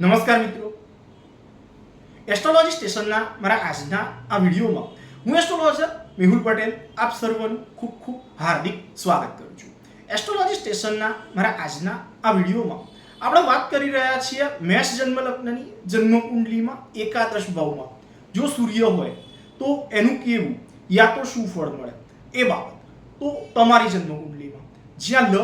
નમસ્કાર મિત્રો. એસ્ટ્રોલોજી સ્ટેશનના મારા આજના આ વિડીયોમાં હું એસ્ટ્રોલોજર મેહુલ પટેલ આપ સર્વનું ખૂબ ખૂબ હાર્દિક સ્વાગત કરું છું. એસ્ટ્રોલોજી સ્ટેશનના મારા આજના આ વિડીયોમાં આપણે વાત કરી રહ્યા છીએ મેષ જન્મ લગ્નની જન્મ કુંડલીમાં એકાદશ ભાવમાં. જો સૂર્ય હોય તો એનું કેવું યા તો શું ફળ મળે એ બાબત. તો તમારી જન્મ કુંડલીમાં જ્યાં લ,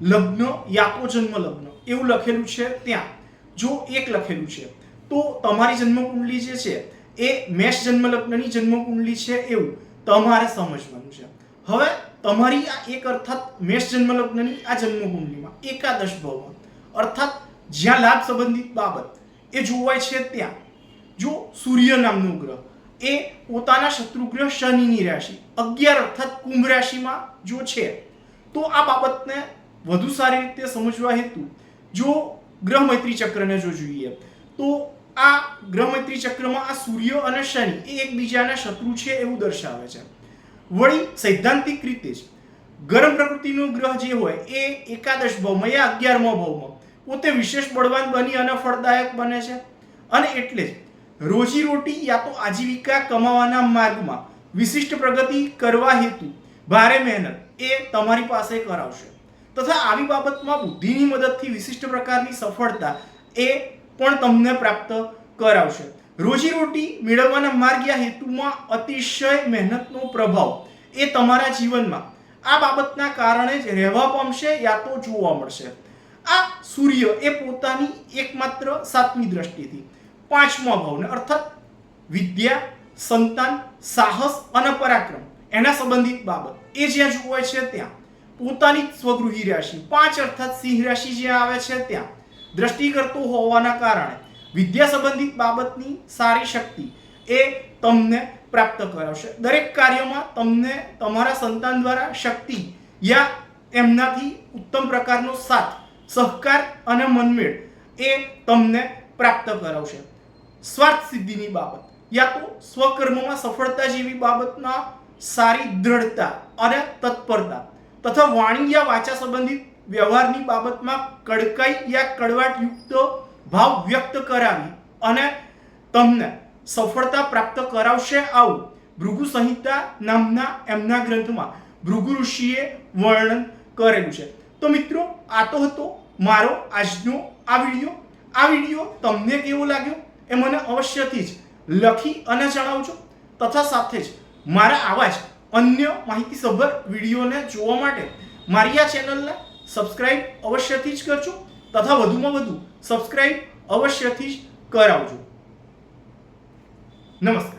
લગ્ન યા તો જન્મ લગ્ન એવું લખેલું છે ત્યાં. જો એક લખેલું છે, તો તમારી જન્મકુંડલી જે છે, એ મેષ જન્મ લગ્નની જન્મકુંડલી છે એવું તમારે સમજવાનું છે. હવે તમારી આ એક અર્થાત મેષ જન્મ લગ્નની આ જન્મકુંડલીમાં એકાદશ ભવન અર્થાત જ્યાં લાભ સંબંધિત બાબત એ જોવાય છે ત્યાં. જો સૂર્ય નામનો ગ્રહ, એ પોતાના શત્રુગ્રહ શનિની રાશિ, અગિયાર અર્થાત કુંભ રાશિમાં જો છે, તો આ બાબતને વધુ સારી રીતે સમજવા હેતુ જો ગ્રહ મૈત્રી ચક્રને જો જોઈએ તો આ ગ્રહ મૈત્રી ચક્રમાં આ સૂર્ય અને શનિ એ એકબીજાના શત્રુ છે એવું દર્શાવે છે. વળી સૈદ્ધાંતિક રીતે જ ગરમ પ્રકૃતિનો ગ્રહ જે હોય એ એકાદશ ભાવમાં યા અગિયારમાં ભાવમાં પોતે વિશેષ બળવાન બની અને ફળદાયક બને છે. અને એટલે જ રોજી રોટી યા તો આજીવિકા કમાવાના માર્ગમાં વિશિષ્ટ પ્રગતિ કરવા હેતુ, ભારે મહેનત એ તમારી પાસે કરાવશે. તથા આવી બાબતમાં બુદ્ધિની મદદથી વિશિષ્ટ પ્રકારની સફળતા એ પણ તમને પ્રાપ્ત કરાવશે. રોજીરોટી મેળવવાના માર્ગ યા હેતુમાં અતિશય મહેનતનો પ્રભાવ એ તમારા જીવનમાં આ બાબતના કારણે જ રહેવા પામશે યા તો જોવા મળશે. આ સૂર્ય એ પોતાની એકમાત્ર સાતમી દ્રષ્ટિથી પાંચમા ભાવને અર્થાત વિદ્યા, સંતાન, સાહસ અને પરાક્રમ એના સંબંધિત બાબત એ જ્યાં જોવાય છે ત્યાં. પોતાની સ્વગૃહી રાશિ. પાંચ અર્થાત સિંહ રાશિ જે આવે છે ત્યાં. દ્રષ્ટિ કરતો હોવાના કારણે વિદ્યા સંબંધિત બાબતની સારી શક્તિ એ તમને પ્રાપ્ત કરાવશે. દરેક કાર્યમાં તમને તમારા સંતાન દ્વારા શક્તિ યા એમનાથી ઉત્તમ પ્રકારનો સાથ, સહકાર અને મનમેળ એ તમને પ્રાપ્ત કરાવશે. સ્વાર્થ સિદ્ધિની બાબત યા તો સ્વકર્મમાં સફળતા જેવી બાબતના સારી દ્રઢતા અને તત્પરતા તથા વાણી યા વાચા સંબંધિત વ્યવહારની બાબતમાં કડકાઈ યા કડવાટ યુક્ત ભાવ વ્યક્ત કરાવી અને તમને સફળતા પ્રાપ્ત કરાવશે આવું ભૃગુ સંહિતા નામના એમના ગ્રંથમાં ભૃગુ ઋષિએ વર્ણન કરેલું છે. તો મિત્રો, આ તો હતો મારો આજનો આ વીડિયો. આ વીડિયો તમને કેવો લાગ્યો એ મને અવશ્યથી જ લખી અને જણાવજો. તથા સાથે જ મારા આવા જ અન્ય માહિતીસભર વિડીયોને જોવા માટે મારી આ ચેનલને સબસ્ક્રાઇબ અવશ્યથી જ કરજો તથા વધુમાં વધુ સબસ્ક્રાઇબ અવશ્યથી જ કરાવજો. નમસ્કાર.